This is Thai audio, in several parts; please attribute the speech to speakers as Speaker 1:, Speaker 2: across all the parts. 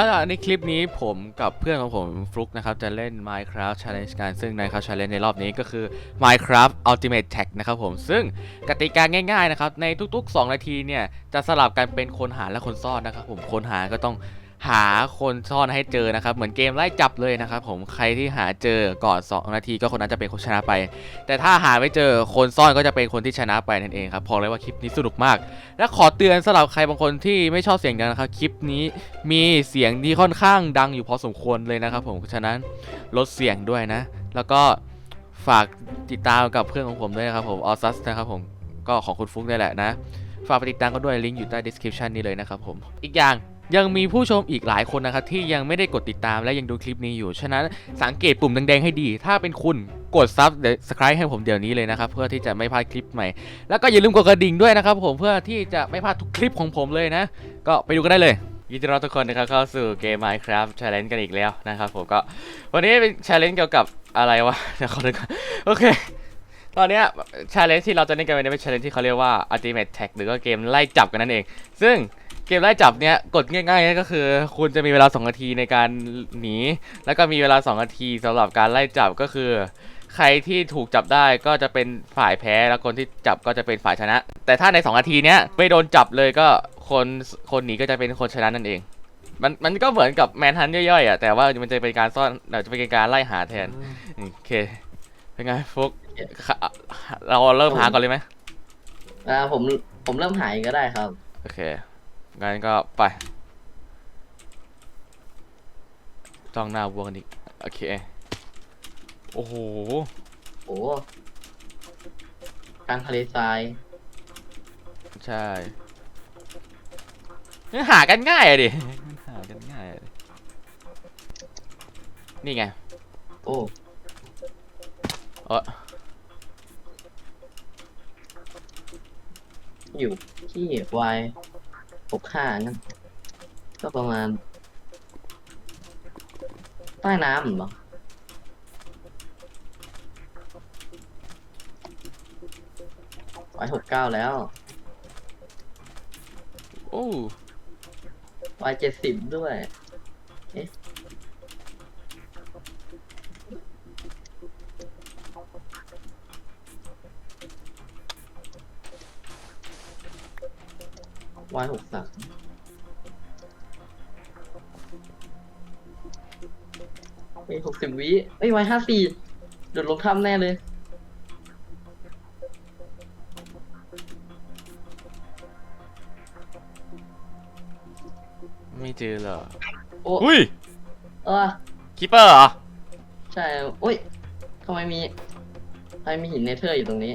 Speaker 1: อ่าในคลิปนี้ผมกับเพื่อนของผมฟลุกนะครับจะเล่น Minecraft Challenge กันซึ่ง Minecraft Challenge ในรอบนี้ก็คือ Minecraft Ultimate Tag นะครับผมซึ่งกติกาง่ายๆนะครับในทุกๆ 2 นาทีเนี่ยจะสลับกันเป็นคนหาและคนซ่อนนะครับผมคนหาก็ต้อง หาคนซ่อนให้เจอนะครับ เหมือนเกมไล่จับเลยนะครับผมใครที่หาเจอก่อน2นาทีก็คนนั้นจะเป็นคนชนะไป แต่ถ้าหาไม่เจอคนซ่อนก็จะเป็นคนที่ชนะไปนั่นเองครับพอเลยว่าคลิปนี้สนุกมาก และขอเตือนสำหรับใครบางคนที่ไม่ชอบเสียงดังนะครับคลิปนี้มีเสียงที่ค่อนข้างดังอยู่พอสมควรเลยนะครับ ผมฉะนั้นลดเสียงด้วยนะ แล้วก็ฝากติดตามกับเพื่อนของผมด้วยนะครับผมออซัสนะครับผมก็ของคุณฟุกนี่แหละนะ ฝากไปติดตามก็ด้วยลิงก์อยู่ใต้ description นี้เลยนะครับผมอีกอย่าง ยังมีผู้ชมอีกหลายคนนะครับที่ยังไม่ได้กดติดตามและยังดูคลิปนี้อยู่ ฉะนั้นสังเกตปุ่มแดงๆให้ดี ถ้าเป็นคุณกดซับเดี๋ยวสไครต์ให้ผมเดี๋ยวนี้เลยนะครับ เพื่อที่จะไม่พลาดคลิปใหม่ แล้วก็อย่าลืมกดกระดิ่งด้วยนะครับผมเพื่อที่จะไม่พลาดทุกคลิปของผมเลยนะ ก็ไปดูกันได้เลยยินดีต้อนรับทุกคนนะครับเข้าสู่เกม Minecraft Challenge กันอีกแล้วนะครับผมก็วันนี้เป็น Challenge เกี่ยวกับอะไรวะเดี๋ยวขอดูก่อนโอเค ตอนนี้ย Challenge ที่เราจะเล่นกันวันนี้เป็น Challenge ที่เขาเรียกว่า Ultimate Tag หรือว่าเกมไล่จับกันนั่นเอง ซึ่ง เกมไล่จับเนี้ยกดง่ายๆก็คือ คุณจะมีเวลา 2 นาทีในการหนี แล้วก็มีเวลา 2 นาทีสำหรับการไล่จับก็คือ ใครที่ถูกจับได้ก็จะเป็นฝ่ายแพ้ แล้วคนที่จับก็จะเป็นฝ่ายชนะ แต่ถ้าใน 2 นาทีเนี้ยไม่โดนจับเลยก็คนคนหนีก็จะเป็นคนชนะนั่นเอง มันมันก็เหมือนกับแมนฮันย่อยๆอะแต่ว่ามันจะเป็นการซ่อนเดี๋ยวจะเป็นการไล่หาแทนโอเคเป็นไงฟุกค่ะเราเริ่มหาก่อนเลยไหม
Speaker 2: อ่าผมผมเริ่มหายก็ได้ครับ
Speaker 1: โอเค งั้นก็ไปจ้องหน้าวัวกันอีกโอเค โอ้โห
Speaker 2: โอ้กลางทะเลทราย
Speaker 1: ใช่มันหากันง่ายอะดิมันหากันง่ายอะดินี่ไง
Speaker 2: โอ้
Speaker 1: เออ
Speaker 2: อยู่ที่วาย หกห้านั่นก็ประมาณ ใต้น้ำเหรอวายหกเก้าแล้ว
Speaker 1: โอ้
Speaker 2: วายเจ็ดสิบด้วย วายหกสามเอ้ยหกสิบวิเอ้ยวายห้าสี่โดดลงถ้ำแน่เลย
Speaker 1: ไม่เจอเหรอ
Speaker 2: โอ้
Speaker 1: อุ้ย
Speaker 2: เออ
Speaker 1: คิปเปอร์เหรอ
Speaker 2: ใช่ โอ้ยทำไมมีทำไมมีหินเนเธอร์อยู่ตรงนี้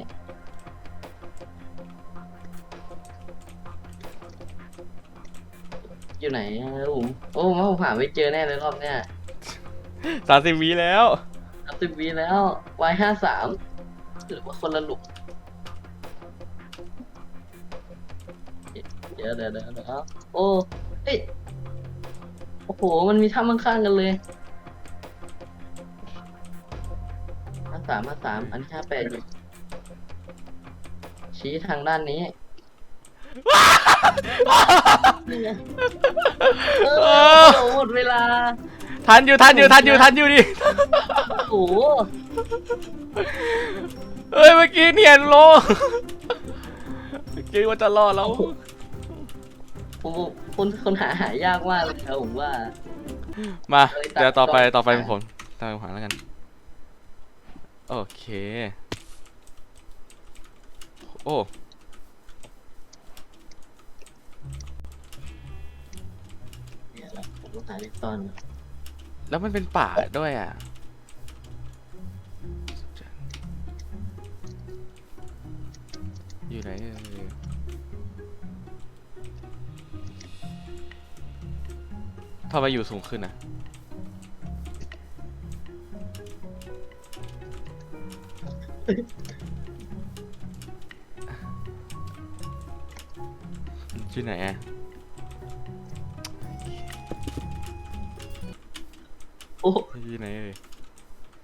Speaker 2: อยู่ไหนอะผมโอ้ผมว่าผมหาไม่เจอแน่เลยรอบเนี้ย
Speaker 1: สามสิบวิแล้ว
Speaker 2: สามสิบวีแล้ววายห้าสามหรือว่าคนละหลุมเดี๋ยวเดี๋ยวเดี๋ยวเดี๋ยวโอ้เฮ้ยโอ้โห มันมีถ้ำข้างๆกันเลยห้าสามห้าสามอันนี้ห้าแปดอยู่ชี้ทางด้านนี้นี่ไง เออโอ้โหหมดเวลา
Speaker 1: ทันอยู่ทันอยู่ทันอยู่ทันอยู่ดิ
Speaker 2: โอ้โห
Speaker 1: เอ้ยเมื่อกี้เนียนโลเมื่อกี้ว่าจะรอดแล้ว
Speaker 2: ผมผมคนคนหาหายากมากเลยครับผมว่า
Speaker 1: มา
Speaker 2: เอ้ยตัด
Speaker 1: เดี๋ยวต่อไป
Speaker 2: ก่อน
Speaker 1: ต่อไปเป็นผมตามผมหาแล้วกัน โอเค โอ้
Speaker 2: ต้องหาเล็กตอน
Speaker 1: แล้วมันเป็นป่าด้วยอะ อยู่ไหนเอ่ยทำไมอยู่สูงขึ้นอะอยู่ไหนอะ
Speaker 2: โอ้
Speaker 1: อยู่ไหนเอ่ย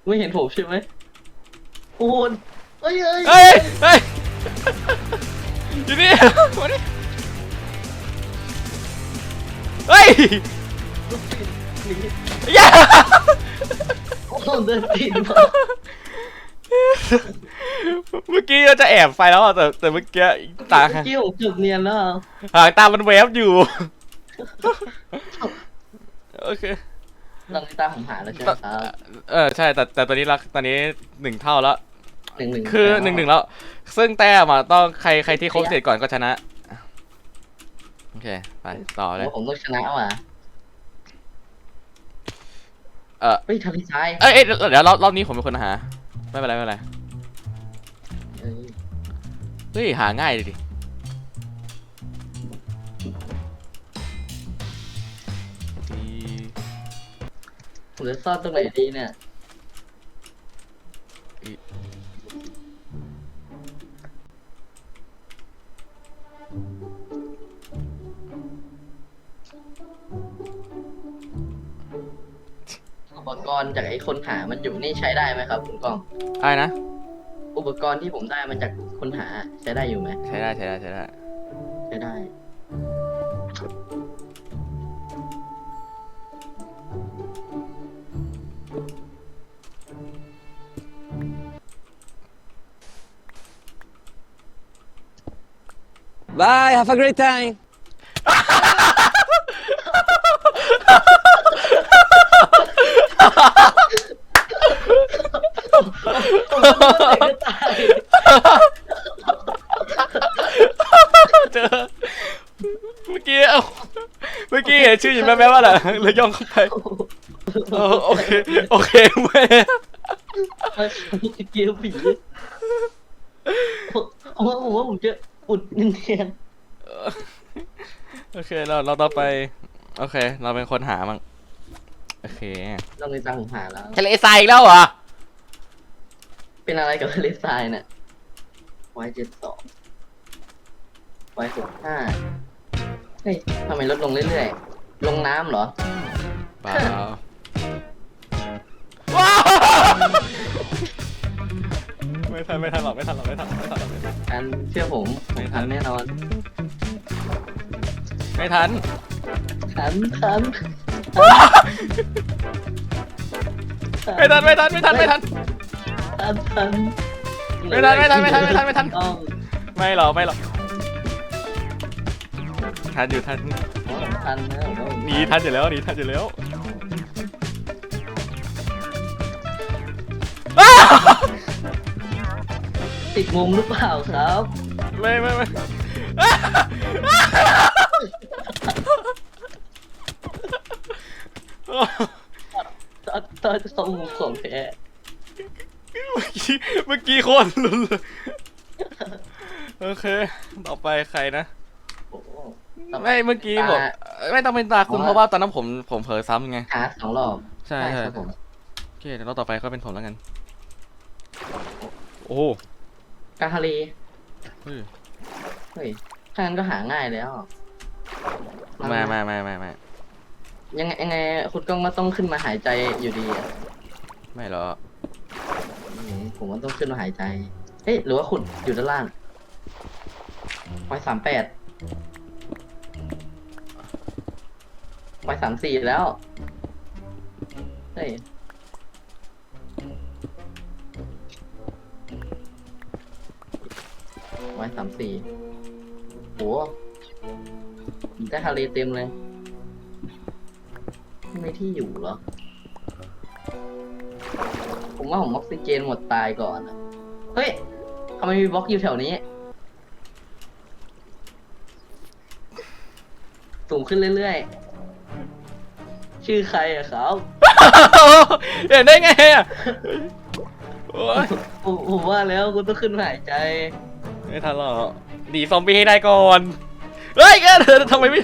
Speaker 2: ไม่เห็นผมใช่ไหมโอ้โหเอ้ยเอ้ย
Speaker 1: เฮ้ยเฮ้ยอยู่นี่มาดิเฮ้ย
Speaker 2: หนี
Speaker 1: อย่า
Speaker 2: โอ้เดินติดมา
Speaker 1: เมื่อกี้เราจะแอบไฟแล้วอะแต่แต่เมื่อกี้ตา
Speaker 2: เมื่อกี้ผมจุดเนียนแล้ว
Speaker 1: หางตามันแวบอยู่ โอเค
Speaker 2: ตอนนี้ตาผมหายแล้วใช่ไหมครับ
Speaker 1: เออใช่แต่แต่ตอนนี้รักตอนนี้หนึ่งเท่าแล้ว
Speaker 2: หนึ่งหนึ่ง
Speaker 1: คือหนึ่งหนึ่งแล้ว ซึ่งแต้มอะต้องใครใครที่ครบเสร็จก่อนก็ชนะ โอเค ไปต่อเลย
Speaker 2: ผมต้องชนะว่ะ
Speaker 1: เออ
Speaker 2: เฮ้ยทะเลทราย
Speaker 1: เอ้ยเอ้ยเดี๋ยวเดี๋ยวรอบรอบนี้ผมเป็นคนหา ไม่เป็นไรไม่เป็นไร
Speaker 2: เอ้ย
Speaker 1: เฮ้ยหาง่ายเลยดิดี
Speaker 2: ผมจะซ่อนตรงไหนดีเนี่ย อุปกรณ์จากไอ้คนหามันอยู่นี่ใช้ได้ไหมครับคุณกอง
Speaker 1: อะไรนะ
Speaker 2: อุปกรณ์ที่ผมได้มาจากคนหาใช้ได้อยู่ไหม
Speaker 1: ใช้ได้ใช้ได้ใช้ได้
Speaker 2: ใช้ได้
Speaker 3: Bye, have a great time.
Speaker 2: ผมตาย
Speaker 1: เจอเมื่อกี้เอ้าเมื่อกี้เห็นชื่ออยู่แป๊บๆว่าแหละเลยย่องเข้าไปเออโอเค โอเคเว้ย
Speaker 2: เกียวผีผมว่าผมว่าผมจะอุด เนียน
Speaker 1: โอเคเราเราต่อไป โอเค เราเป็นคนหามั่งโอเค
Speaker 2: ๆเราในตาผมหาแล้ว
Speaker 1: ทะเลทรายอีกแล้วเหรอ
Speaker 2: เป็นอะไรกับทะเลทรายเนี่ยวายเจ็ดสองวายหกห้าเฮ้ยทำไมลดลงเรื่อยๆ ลงน้ำเหรอ
Speaker 1: เปล่า ไม่ทันไม่ทันหรอกไม่ทันหรอกไม่ทันไม่ทันหรอกไม่ทัน
Speaker 2: อันเชื่อผมผมทันแน่นอน
Speaker 1: ไม่ทัน
Speaker 2: ทันทัน
Speaker 1: ไม่ทันไม่ทันไม่ทันไม่ทัน
Speaker 2: ทันทัน
Speaker 1: ไม่ทันไม่ทันไม่ทันไม่ทันไม่ทัน
Speaker 2: ต้อง
Speaker 1: ไม่หรอกไม่หรอกทันอยู่ทัน
Speaker 2: ผมทันนะผมว่าผม
Speaker 1: หนีทันอยู่แล้วหนีทันอยู่แล้วอ้าว
Speaker 2: ติดมุมหรือเปล่าครับ
Speaker 1: ไม่ไม่ไม่อ้าว
Speaker 2: ตอนตอนจะส่งมุมของแท้
Speaker 1: เมื่อกี้เมื่อกี้โคตรลุ้นเลยโอเค ต่อไปใครนะ
Speaker 2: โอ้โห
Speaker 1: ไม่เมื่อกี้ผม
Speaker 2: ตา
Speaker 1: ไม่ต้องเป็นตาคุณ
Speaker 2: อ๋อ
Speaker 1: เพราะว่าตอนนั้นผมผมเผลอซ้ำไง
Speaker 2: หาสองรอบ
Speaker 1: ใช่ใช่
Speaker 2: ครับผม
Speaker 1: โอเคเดี๋ยวเราต่อไปก็เป็นผมแล้วกัน โอ้
Speaker 2: กลางทะเล
Speaker 1: เฮ้ย
Speaker 2: เฮ้ยถ้างั้นก็หาง่ายแล้ว
Speaker 1: มามามามามา
Speaker 2: ยังไงยังไงคุณก้องก็ต้องขึ้นมาหายใจอยู่ดีอะ
Speaker 1: ไม่หรอก
Speaker 2: อืมผมว่าต้องขึ้นมาหายใจเอ๊ะหรือว่าคุณอยู่ด้านล่างไว้สามแปดไว้สามสี่แล้วเฮ้ยามสี่โหมีแต่ทะเลเต็มเลยไม่ที่อยู่เหรอ ผมว่าผมออกซิเจนหมดตายก่อนอะเฮ้ยทำไมมีบล็อกอยู่แถวนี้ สูงขึ้นเรื่อยๆ ชื่อใครอะครับ
Speaker 1: เห็นได้ไงอะโอ๊ย
Speaker 2: ผมผมว่าแล้วคุณต้องขึ้นมาหายใจ
Speaker 1: ไม่ทันหรอกหนีซอมบี้ให้ได้ก่อน เฮ้ยแกเธอทำไมไม่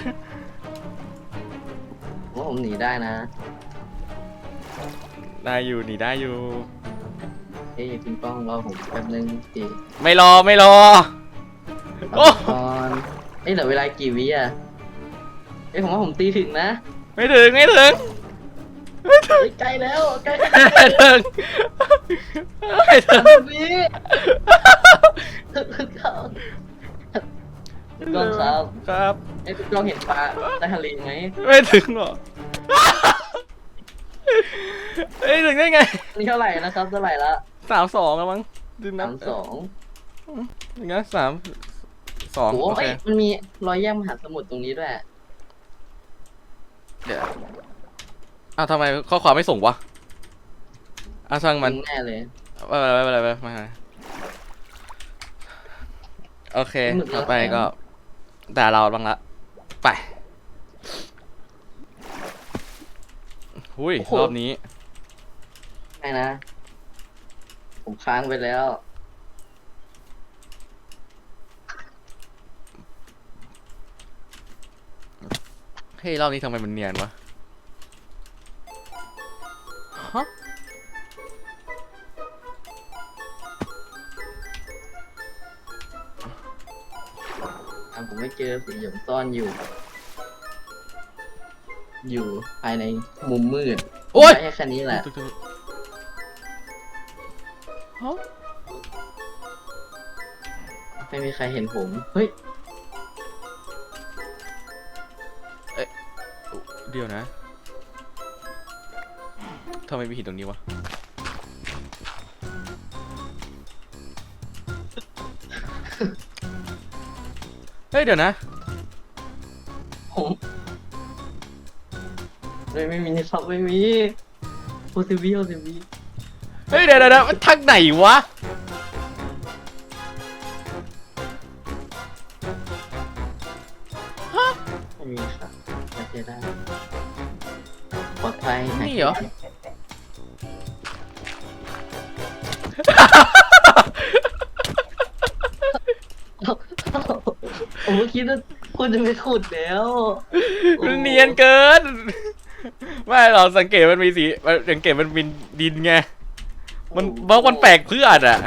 Speaker 2: ผมว่าผมหนีได้นะ
Speaker 1: ได้อยู่หนีได้อยู่
Speaker 2: เฮ้ยคุณป้องรอผมแป๊บนึงสิ
Speaker 1: ไม่รอไม่รอ โอ้
Speaker 2: ก่อนเอ้ยเหลือเวลากี่วิอะเอ้ยผมว่าผมตีถึงนะ
Speaker 1: ไม่ถึงไม่ถึงไม่ถึง
Speaker 2: เฮ้ยใกล้แล้วใกล้
Speaker 1: ไม่ถึงไม่ถึง
Speaker 2: วิคุณก้องคุณก้องครับ
Speaker 1: ครับ
Speaker 2: เอ้ยคุณก้องเห็นปลาใต้ทะเลไหม
Speaker 1: ไม่ถึงหรอกเอ้ยถึงได้ไง
Speaker 2: นี่เท่าไหร่นะครับเท่าไหร่ละ
Speaker 1: สามสองแล้วมั้งดึงนั
Speaker 2: สามสอง
Speaker 1: อย่างงั้นสามสอง
Speaker 2: โอ้
Speaker 1: โอเค
Speaker 2: ยมันมีรอยแยกมหาสมุทรตรงนี้ด้วย
Speaker 1: เดี๋ยว อ้าวทำไมข้อความไม่ส่งวะอะช่างมัน
Speaker 2: แน่เลย
Speaker 1: ไม่เป็นไรไม่เป็นไรไม่เป็นไรโอเค
Speaker 2: หมึกแล้ว
Speaker 1: ต่อไปก็ด่าเราบ้างละ ไปหุยรอบนี้
Speaker 2: ไม่นะ ผมค้างไปแล้ว
Speaker 1: เฮ้ยรอบนี้ทำไมมันเนียนวะ
Speaker 2: ผมไม่เจอสีหยงซ่อนอยู่ อยู่ภายในมุมมืด
Speaker 1: โอ๊ย
Speaker 2: ใช้แค่แค่นี้แหละ
Speaker 1: ตึ๊กๆฮะ
Speaker 2: ไม่มีใครเห็นผมเฮ้ย
Speaker 1: เดี๋ยวนะทำไมมีหินตรงนี้วะ ฮ้ยเดี๋ยวนะ
Speaker 2: ผมเลยไม่มีครับไม่มีโอซิวิโอซิวิ
Speaker 1: เฮ้ยเดี๋ยวเดี๋ยวเดี๋ยวมันทางไหนวะ
Speaker 2: ไม่มีครับไม่เจอได้ปลอดภัยาย
Speaker 1: นี่เหรอ
Speaker 2: คิดว่าคุณจะไปขุดแล้วโอ้
Speaker 1: มันเนียนเกิน ไม่เราสังเกตมันมีสีมันสังเกตมันมีดินไง มันบล็อกมันแปลกเพื่อนอะ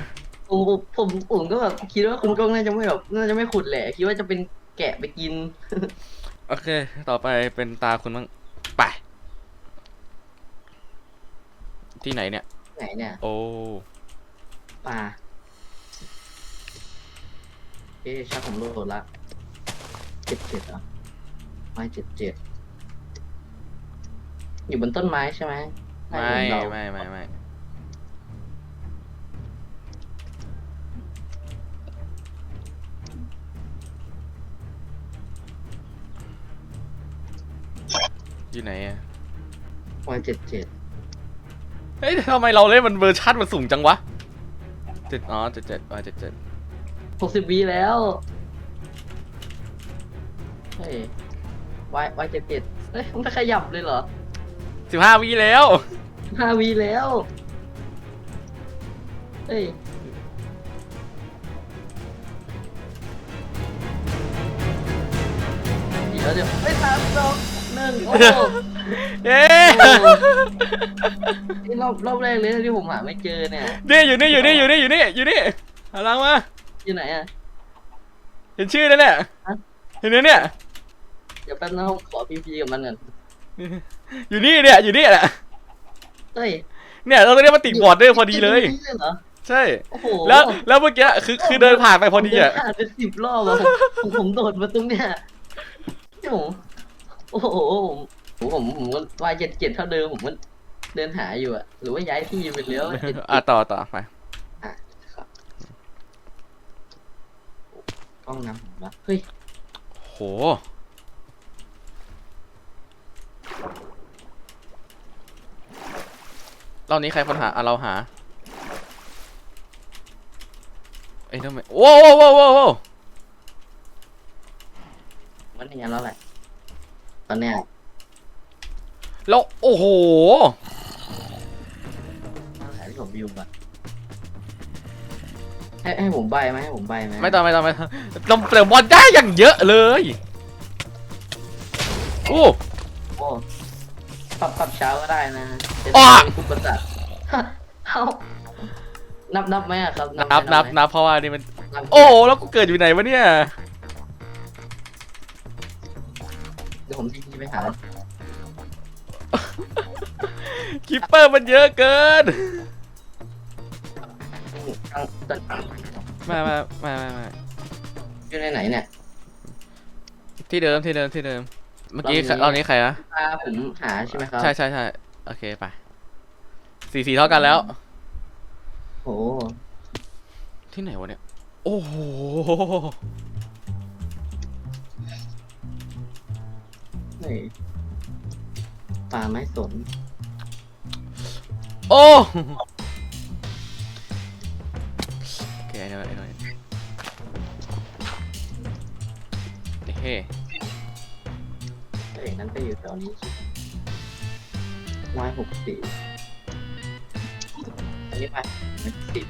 Speaker 2: ผมผมผมผมก็แบบคิดว่าคุณก้องน่าจะไม่แบบน่าจะไม่ขุดแหละ คิดว่าจะเป็นแกะไปกิน
Speaker 1: โอเค ต่อไปเป็นตาคุณบ้างไป ที่ไหนเนี่ย
Speaker 2: ไหนเนี่ย
Speaker 1: โอ้
Speaker 2: ป่าเอ๊ะชักผมโหลดละเจ็ดเจ็ดเหรอไม้เจ็ดเจ็ดอยู่บนต้นไม้ใช่ไหมน่า
Speaker 1: ไม่
Speaker 2: จะเป็นเรา
Speaker 1: ไม่ไม่ไม่อยู่ไหนอะ
Speaker 2: ไม้เจ็ดเจ็ด
Speaker 1: เฮ้ยทำไมเราเล่นมันเวอร์ชันมันสูงจังวะเจ็ดอ๋อเจ็ดเจ็ดอ๋อเจ็ดเจ็ด
Speaker 2: หกสิบวีแล้วเฮ้ยไว้ไว้เจ็ดเจ็ดเฮ้ยมันจะขยับเลยเหรอ
Speaker 1: สิบห้าวิแล้ว
Speaker 2: ห้าวีแล้วเฮ้ยเดี๋ยวเดี๋ยวไม่สามสองหนึ่งโอ้โห
Speaker 1: เย้
Speaker 2: นี่รอบรอบแรกเลยนะที่ผมหาไม่เจอเนี่ย
Speaker 1: นี่อยู่นี่อยู่นี่อยู่นี่อยู่นี่อยู่นี่หันหลังมา
Speaker 2: อยู่ไหนอะ
Speaker 1: เห็นชื่อแล้วเนี่ย
Speaker 2: ฮะ
Speaker 1: เห็นไหมเนี่ย
Speaker 2: เดี๋ยวแป๊บนึงผมขอพีพีกับมันก่อน
Speaker 1: อยู่นี่เนี่ยอยู่นี่แหละ
Speaker 2: เฮ้ย
Speaker 1: เนี่ยเราต้องเรียกมาติดบอร์ดเดอร์พอดีเลย
Speaker 2: นี่เลยเหรอ
Speaker 1: ใช่
Speaker 2: โอ้โห
Speaker 1: แล้วแล้วเมื่อกี้คือคือเดินผ่านไปพอดีอะ
Speaker 2: ผมเดินผ่านเป็นสิบรอบอะผมผมผมโดดมาตรงเนี้ยที่ผมโอ้โหผมผมผมผมก็วายเจ็ดเจ็ดเท่าเดิมผมก็เดินหาอยู่อะหรือว่าย้ายที่ไปแล้ว
Speaker 1: อะต่อต่อไป
Speaker 2: อะครับกล้องนำผมละเฮ้ย
Speaker 1: โห รอบนี้ใครคนหาอะเราหาเอ้ยทำไมโว้วโว้วโว้วโว้วโว้ว
Speaker 2: มันอย่างนั้นแล้วแหละ ตอนเนี้ย
Speaker 1: แล้วโอ้โห
Speaker 2: หาที่ผมวิวก่อนให้ให้ผมใบไหมให้ผมใบไหม
Speaker 1: ไม่ต้องไม่ต้องไม่ต้องลงเปลวบอลได้อย่างเยอะเลย โอ้
Speaker 2: โอ้ปรับปรับเช้าก็ได้นะจะ
Speaker 1: อ้อ
Speaker 2: ได้อุปสรรคฮะเอานับนับไหมอะครับ
Speaker 1: นับ
Speaker 2: ไหม
Speaker 1: นับ
Speaker 2: ไหม
Speaker 1: นับเพราะว่านี่มัน
Speaker 2: นับ
Speaker 1: โอ้แล้วกูเกิดอยู่ไหนวะเนี่ย
Speaker 2: เดี๋ยวผมทีไปหา
Speaker 1: คิปเปอร์มันเยอะเกิน
Speaker 2: ทางตอน
Speaker 1: มามามามามา
Speaker 2: อยู่ในไหนเนี่ย
Speaker 1: ที่เดิมที่เดิมที่เดิม เมื่อกี้
Speaker 2: รอบนี้
Speaker 1: รอบนี้ใครนะ
Speaker 2: พาผมหาใช่ไหมครับ
Speaker 1: ใช่ใช่ใช่โอเคไปสี่สี่เท่ากันแล้ว
Speaker 2: โห
Speaker 1: ที่ไหนวะเนี่ย โอ้โห
Speaker 2: เฮ้ยปลาไม่สน
Speaker 1: โอ้โอเคไอ้หน่อยไอ้หน่อยเฮ้
Speaker 2: เอ้ยนั้นไปอยู่แถวนี้ร้อยหกสิบอันนี้ไปร้อยสิบ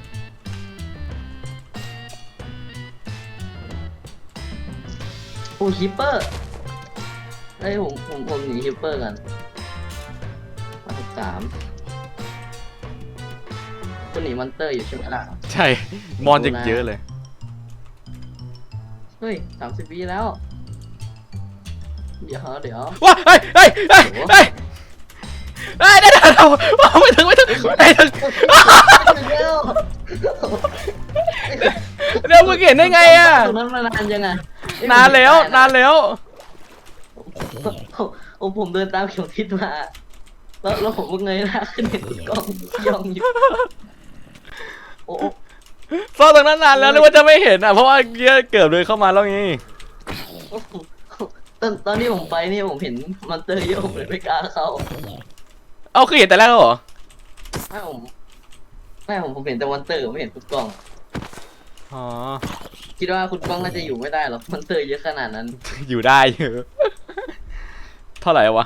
Speaker 2: โอ้ฮิปเปอร์เอ้ยผมผมผมหนีฮิปเปอร์กันร้อยหกสามคุณหนีมอนเตอร์อยู่ใช่ไหมล่ะ
Speaker 1: ใช่ มอนยังเยอะเลย
Speaker 2: เฮ้ยสามสิบวิแล้ว เดี๋ยวเดี๋ยว
Speaker 1: ว้าเฮ้ยเฮ้ยเฮ้ยเฮ้ยเฮ้ยได้ได้ได้ไม่ถึงไม่ถึงไม่ถึง
Speaker 2: เร็ว
Speaker 1: เดี๋ยวมึงเห็นได้ไงอะ
Speaker 2: ตรงนั้นมานานยังไง
Speaker 1: นานแล้วนานแล้ว
Speaker 2: โอ้ผมเดินตามเข็มทิศมาแล้วแล้วผมก็เงยหน้าขึ้นเห็นกล้องยองอยู่โอ้โอ้
Speaker 1: ซ่อนตรงนั้นนานแล้วนึกว่าจะไม่เห็นอะเพราะว่าเกี้ยเกือบเลยเข้ามาแล้วไง
Speaker 2: โอ้ ตอนตอนที่ผมไปนี่ผมเห็นมอนเตอร์เยอะผมเลยไม่กล้าเข้า
Speaker 1: เอาคือเห็นแต่แรกแล้วเหรอ
Speaker 2: ไม่ผมไม่ผมผมเห็นแต่มอนเตอร์ผมไม่เห็นคุณกล้อง
Speaker 1: อ๋อ
Speaker 2: คิดว่าคุณกล้องน่าจะอยู่ไม่ได้หรอกมอนเตอร์เยอะขนาดนั้น
Speaker 1: อยู่ได้อยู่เท่าไหร่วะ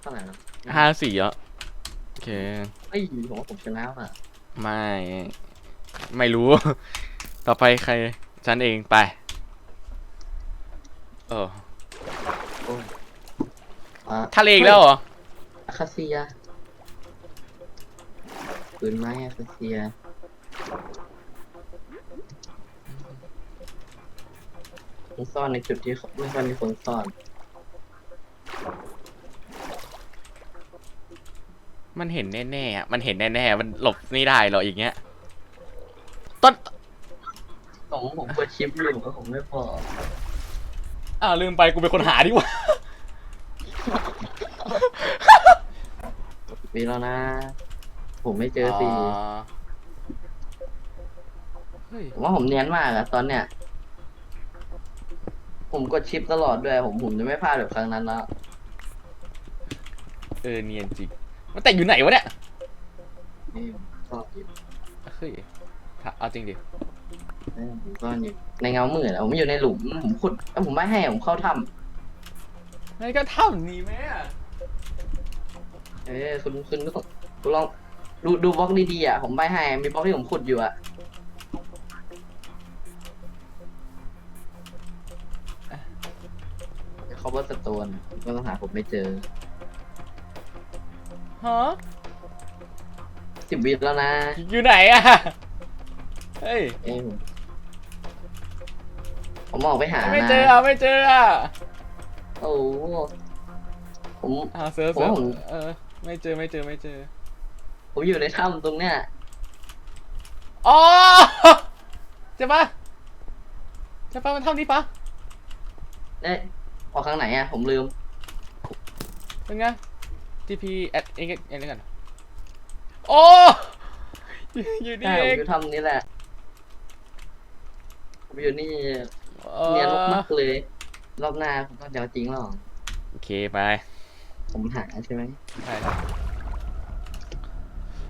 Speaker 2: เท่าไหร่นะ
Speaker 1: ห้าสี่อะโอเค
Speaker 2: เอ้ยผมว่าผมชนะอะ
Speaker 1: ไม่ ไม่รู้ ต่อไปใคร ฉันเองไป เออ
Speaker 2: อะ
Speaker 1: ทะเลอีกแล้วเหรอ
Speaker 2: อาคาเซียปืนไม้อาคาเซียผมซ่อนในจุดที่ไม่ค่อยมีคนซ่อน
Speaker 1: มันเห็นแน่ๆอะมันเห็นแน่ๆ มันหลบไม่ได้หรอกอย่างเงี้ย ต้น
Speaker 2: ของผมกดชิปอยู่ก็ผมไม่พอ
Speaker 1: อ้าวลืมไปกูเป็นคนหาดิวะ
Speaker 2: ปีแล้วนะ ผมไม่เจอสี
Speaker 1: เฮ้ย
Speaker 2: ผมว่าผมเนียนมากอะตอนเนี้ย ผมกดชิปตลอดด้วย ผมผมจะไม่พลาดแบบครั้งนั้นแล้ว
Speaker 1: เออเนียนจริงมันแต่อยู่ไหนวะเนี่ย
Speaker 2: นี่ผมซ่อนอยู่
Speaker 1: เฮ้ยถ้าเอาจริงดิ
Speaker 2: เออผมซ่อนอยู่ในเงามืดอะผมอยู่ในหลุมผมขุดเอ้ยผมไม่ให้ผมเข้าถ้
Speaker 1: ไม่ก็เท่านี้ไหมอะำ
Speaker 2: เออคุณคุณคุณคุณลองดูดูบล็อกดีๆอะผมไม่ให้ มีบล็อกที่ผมขุดอยู่อะเขาว่าสโตนก็ต้องหาผมไม่เจอ
Speaker 1: ฮะ
Speaker 2: สิบวิแล้วนะ
Speaker 1: อยู่ไหนอะเฮ้ย
Speaker 2: เอ้ยผมผมออกไปหา
Speaker 1: ไม่
Speaker 2: นะ
Speaker 1: เจออะไม่เจออะ
Speaker 2: โอ้โหผม
Speaker 1: อ่าเซิร์ฟ
Speaker 2: ผม
Speaker 1: เซิร์ฟ
Speaker 2: ผม
Speaker 1: เออ ไม่เจอไม่เจอไม่เจอ
Speaker 2: ผมอยู่ในถ้ำตรงเนี้ย
Speaker 1: อ๋อใช่ปะใช่ปะมันเท่านี้ปะ
Speaker 2: เอ๊ะออกข้างไหนอะผมลืม
Speaker 1: เป็นไง TP แอดเองเองกันโอ้อยู่อยู่นี่
Speaker 2: ใช่ผม
Speaker 1: เอง
Speaker 2: อยู่ถ้ำนี้แหละ ผมอยู่นี่
Speaker 1: เอ
Speaker 2: เนียน
Speaker 1: อ
Speaker 2: มากๆเลย รอบหน้าผมต้องจะเอาจริงหรอก
Speaker 1: โอเคไป
Speaker 2: ผมหาใช่ไหม
Speaker 1: ใช่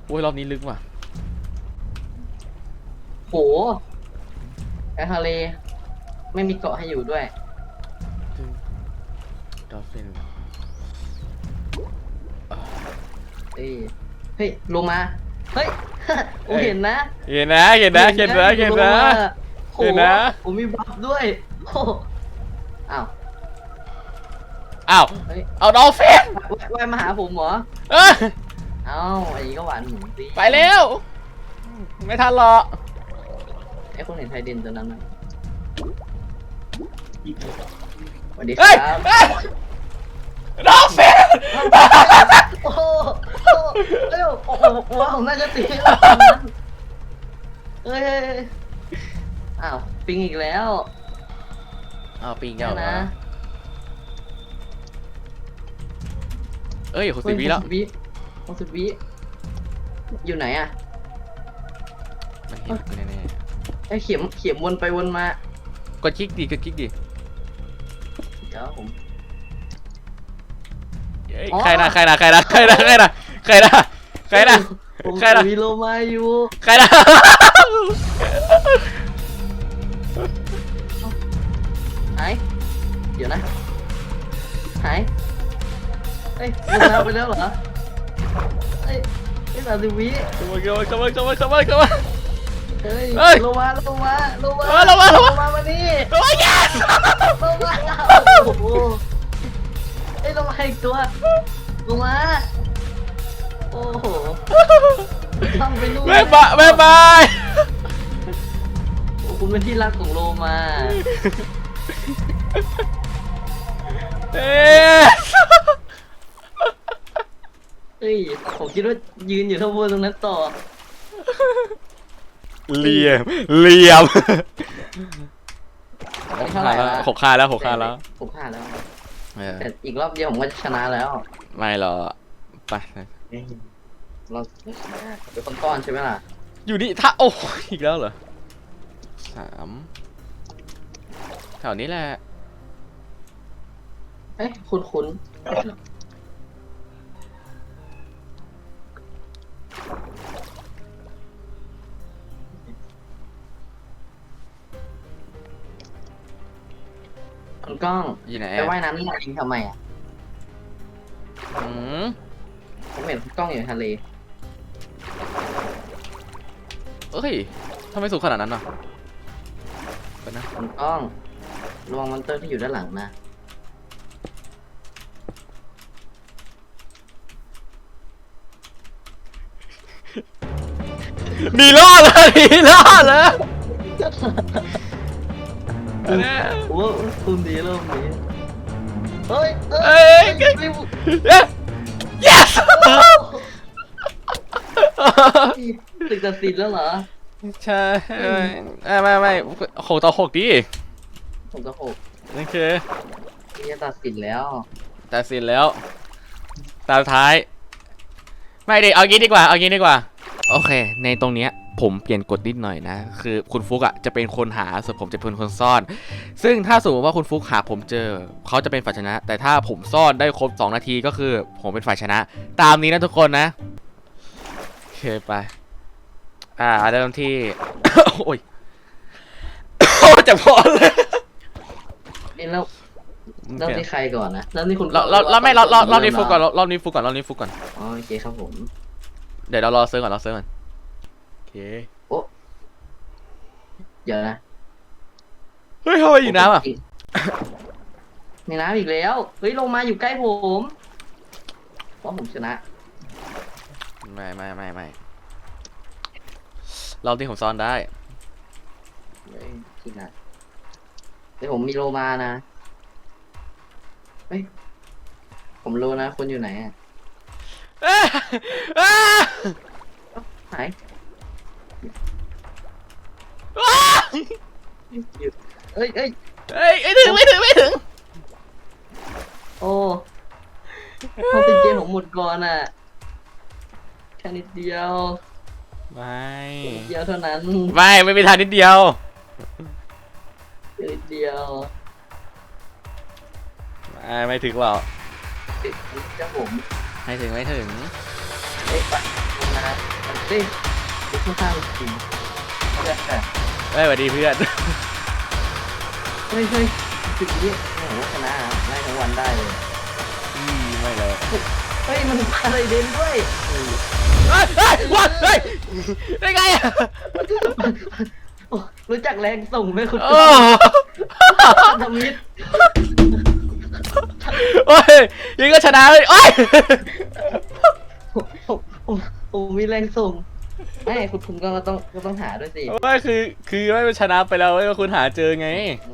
Speaker 1: โอ้ยรอบนี้ลึกว่ะ
Speaker 2: โหในทะเลไม่มีเกาะให้อยู่ด้วย
Speaker 1: ดอฟฟิน
Speaker 2: เอ้ย เฮ้ย ลงมา เฮ้ย ผมเห็นนะ
Speaker 1: เห็นนะเห็นนะเห็นนะเห็นนะ
Speaker 2: โห
Speaker 1: เห็นนะ
Speaker 2: ผมมีบัฟด้วยโอ้อ้าว
Speaker 1: อ้าว
Speaker 2: เฮ้ย
Speaker 1: เอาดอฟฟิน
Speaker 2: ว่ายว่ายมาหาผมเหรอ
Speaker 1: เอ้ย
Speaker 2: เอ้าอันนี้ก็หวานหมูสิ
Speaker 1: ไปเร็ว ไม่ทันหรอก
Speaker 2: ไอ้คนเห็นไทยเด่นตัวนั้นนะสวัสดีค
Speaker 1: เฮ้ย
Speaker 2: รับ
Speaker 1: เฮ้ยดอฟฟิน
Speaker 2: โอ้โหโอ้โหเอ้ยโอ้โหผมว่าผมน่าจะตีแล้วตอนนั้นเฮ้ยเฮ้ยเฮ้ยอ้าว ปิงอีกแล้ว
Speaker 1: อ้าวปิง
Speaker 2: เนี่
Speaker 1: เจ้าย
Speaker 2: นะ
Speaker 1: เอ้ยหกสิบวิแล้ว
Speaker 2: หกสิบวิหกสิบวิอยู่ไหนอะ
Speaker 1: มันเห็นกูแน่
Speaker 2: ไอ้เข็มเข็มวนไปวนมา
Speaker 1: ๆกดคลิกดีกดคลิกดี
Speaker 2: เดี๋ยวผม
Speaker 1: เอ้ย
Speaker 2: อ๋อ
Speaker 1: ใครนะใครนะใครนะใครนะใครนะใครนะใครนะ
Speaker 2: ผม
Speaker 1: ใครล่ะ
Speaker 2: มีโลมาอยู่
Speaker 1: ใครนะ
Speaker 2: หายเดี๋ยวนะหาย เอ้ยลงน้ำไปแล้วเหรอเอ้ยไอ้สามสิบวิ
Speaker 1: เข้ามาเข้ามาเข้ามาเข้ามาเข้ามา
Speaker 2: เอ้ย
Speaker 1: เอ้ย
Speaker 2: ลงมาลงมาลงมา
Speaker 1: เออลงมาลงมา
Speaker 2: ลมามานี่
Speaker 1: โอ้ย yes
Speaker 2: ลงมาโอ้โหเอ้ยลงมาอีกตัวลงมาโอ้โหทำไปนู่น
Speaker 1: บ๊ายบายบ๊ายบาย
Speaker 2: โอ้คุณเป็นที่รักของโลมา
Speaker 1: เอ๊ะ
Speaker 2: เฮ้ยผมคิดว่ายืนอยู่ข้างบนตรงนั้นต่อ
Speaker 1: เหลี่ยมเหลี่ยม
Speaker 2: อันนี้เท่าไหร่ละ
Speaker 1: หกค่าแล้วหกค่าแล้ว
Speaker 2: หกห้าแล้ว
Speaker 1: เออ
Speaker 2: แต่อีกรอบเดียวผมก็จะชนะแล้ว
Speaker 1: ไม่หรอกไป
Speaker 2: เราเป็นคนก้อนใช่ไหมล่ะ
Speaker 1: อยู่นี่ถ้าโอ้ยอีกแล้วเหรอสามแถวนี้แหละ
Speaker 2: เอ้ยคุณคุณ คุณก้อง
Speaker 1: อยู่ไหน
Speaker 2: ไปว่ายน้ำนี่มาเองทำไมอะ
Speaker 1: อืม
Speaker 2: ผมเห็นคุณก้องอยู่ในทะเล
Speaker 1: เอ้ยทำไมสูงขนาดนั้นอะไปนะ
Speaker 2: คุณก้องระวังมอนเตอร์ที่อยู่ด้านหลังนะ
Speaker 1: หนีรอดเลยหนีรอดเลยอันเนี้ย
Speaker 2: โอ้คุณดีเริ่มดีเฮ้ย
Speaker 1: เอ้ย
Speaker 2: เฮ้ยรีบ
Speaker 1: เอ๊ะ yes
Speaker 2: ตึกตัดสินแล้วเหรอ
Speaker 1: ใช่ไม่ไม่ไม่หกต่อหกดิ
Speaker 2: ผมจะหก
Speaker 1: นั่นคือ
Speaker 2: นี่จะตัดสินแล้ว
Speaker 1: ตัดสินแล้วตามท้าย ไม่ดิเอางี้ดีกว่า เอางี้ดีกว่า โอเค ในตรงเนี้ยผมเปลี่ยนกฎนิดหน่อยนะ คือคุณฟุกอะจะเป็นคนหาส่วนผมจะเป็นคนซ่อน ซึ่งถ้าสมมติว่าคุณฟุกหาผมเจอ เขาจะเป็นฝ่ายชนะ แต่ถ้าผมซ่อนได้ครบ 2 นาทีก็คือผมเป็นฝ่ายชนะ ตามนี้นะทุกคนนะ โอเคไป อ่าเริ่มที่ โอ้ยโอ้ยจะพอเลย
Speaker 2: นี่แล้วเริ่มที่ใครก่อนนะเริ่มที่คุณ
Speaker 1: เราเราเราไม่เราเราเรานี้ฟุกก่อน
Speaker 2: เเรา
Speaker 1: เรานี้ฟุกก่อนเรานี้ฟุกก่อน
Speaker 2: อ๋อโอเคครับผม
Speaker 1: เดี๋ยวเรารอเซิร์ฟก่อนรอเซิร์ฟก่อนโอเค
Speaker 2: เดี๋ยวนะ
Speaker 1: เฮ้ยทำไมอยู่น้ำอะ
Speaker 2: ในน้ำอีกแล้ว เฮ้ยลงมาอยู่ใกล้ผมเพราะผมชนะ
Speaker 1: ไม่ไม่ไม่ไม่รอบที่ผมซ่อนได้
Speaker 2: เฮ้ยที่ไหนเดี๋ยวผมมีโลมานะ เฮ้ย ผมรู้นะคุณอยู่ไหนอะ
Speaker 1: เอ้ยเอ้ย
Speaker 2: หาย
Speaker 1: ว้า
Speaker 2: เอ้ยเอ้ย
Speaker 1: เอ้ยไม่ถึงไม่ถึงไม่ถึง
Speaker 2: โอ้ออกซิเจนผมหมดก่อนอะแค่นิดเดียว
Speaker 1: ไม่
Speaker 2: นิดเดียวเท่านั้น
Speaker 1: ไม่ไม่มีทางนิดเดียว
Speaker 2: แค่นิดเดียว
Speaker 1: ไม่ไม่ถึงหรอก
Speaker 2: ติดเจ้าผม
Speaker 1: ไม่ถึงไม่ถึง
Speaker 2: เอ้ยไปลงมาเฮ้ยดูข้างๆจริงเฮ้ย
Speaker 1: เอ้ยสวัสดีเพื่อน
Speaker 2: เฮ้ยเฮ้ยจุดนี้โอ้โหชนะอะได้ทั้งวันได้เลย
Speaker 1: อืมไม่เลย
Speaker 2: เฮ้ย มันอะไรเด่นด้วย
Speaker 1: เฮ้ยเฮ้ยวัดเฮ้ยได้ไงอะ
Speaker 2: โอ้รู้จักแรงส่งไหมคุณ
Speaker 1: โอ้
Speaker 2: ทมิตร
Speaker 1: โอ้ยยิงก็ชนะเลยโอ้ย
Speaker 2: ผมผมผมผมมีแรงส่งไม่คุณคุณก็ต้องก็ต้องหาด้วยสิ
Speaker 1: ไม่คือ คือไม่ชนะไปแล้วเว้ยคุณหาเจอไง
Speaker 2: เอ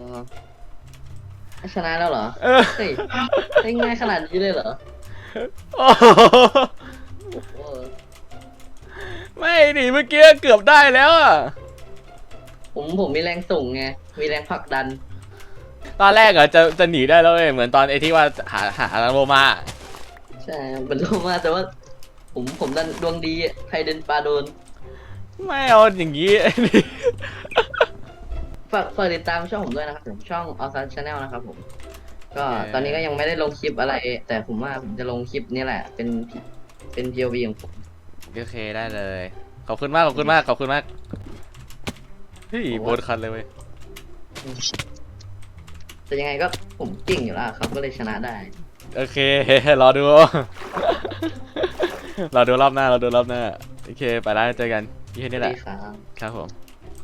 Speaker 2: อชนะแล้วเหรอ
Speaker 1: เออ
Speaker 2: เฮ้ยได้ง่ายขนาดนี้เลยเหรอ
Speaker 1: โอ้โห
Speaker 2: โอ้โห
Speaker 1: ไม่ดิเมื่อกี้เกือบได้แล้วอะ
Speaker 2: ผมผมมีแรงส่งไงมีแรงผลักดัน
Speaker 1: ตอนแรกอะจะจะหนีได้แล้วเว้ยเหมือนตอนไอที่ว่าหาหาลังโลมา
Speaker 2: ใช่มันลงมาแต่ว่า ผมผมดันดวงดีอะใครเดินปลาโดน
Speaker 1: ไม่เอาอย่างนี้
Speaker 2: ฝากฝากติดตามช่องผมด้วยนะครับผมช่องออซันชาแนลนะครับผม ก็
Speaker 1: โอเค
Speaker 2: ตอนนี้ก็ยังไม่ได้ลงคลิปอะไร แต่ผมว่าผมจะลงคลิปนี้แหละ เป็นเป็น POV ของผม
Speaker 1: โอเคได้เลย ขอบคุณมากขอบคุณมากขอบคุณมากเฮ้ยโบนคันเลยเว้ย
Speaker 2: แต่ยังไงก็ผมเก่งอยู่แล้วครับก็เลยชนะได้
Speaker 1: โอเค รอดู รอดูรอบหน้ารอดูรอบหน้า โอเค ไปแล้วเจอกันที่นี่แหละ
Speaker 2: ดีครับ
Speaker 1: ครับผม